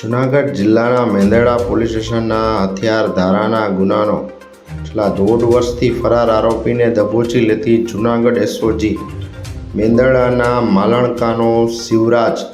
જૂનાગઢ જિલ્લાના મેંદરડા પોલીસ સ્ટેશનના હથિયાર ધારાના ગુનાનો છેલ્લા દોઢ વર્ષથી ફરાર આરોપીને દબોચી લેતી જૂનાગઢ એસઓજી મેંદરડાના માલણકાનો શિવરાજ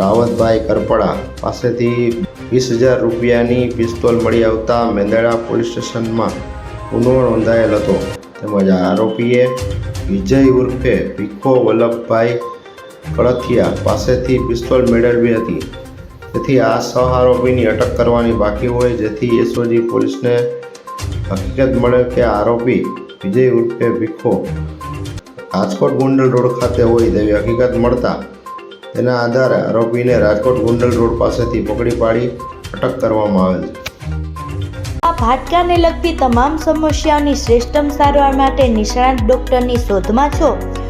રાવતભાઈ કરપડા પાસેથી વીસ હજાર રૂપિયાની પિસ્તોલ મળી આવતા મેંદરડા પોલીસ સ્ટેશનમાં ગુનો નોંધાયેલ હતો. તેમજ આરોપીએ વિજય ઉર્ફે ભીખો વલ્લભભાઈ કળથિયા પાસેથી પિસ્તોલ મેળવી હતી. તેથી આ સહ આરોપીની અટક કરવાની બાકી હોય, જેથી એસઓજી પોલીસને હકીકત મળે કે આરોપી વિજય ઉર્ફે ભીખો. રાજકોટ ગુંડલ રોડ ખાતે હોય તેવી હકીકત મળતા તેના આધારે આરોપીને રાજકોટ ગુંડલ રોડ પાસેથી પકડી પાડી અટક કરવામાં આવેલ છે. આ હાડકાને લગતી તમામ સમસ્યાઓની શ્રેષ્ઠમ સારવાર માટે નિષ્ણાત ડૉક્ટરની શોધમાં છો.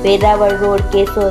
Vedawar Road, Kesod.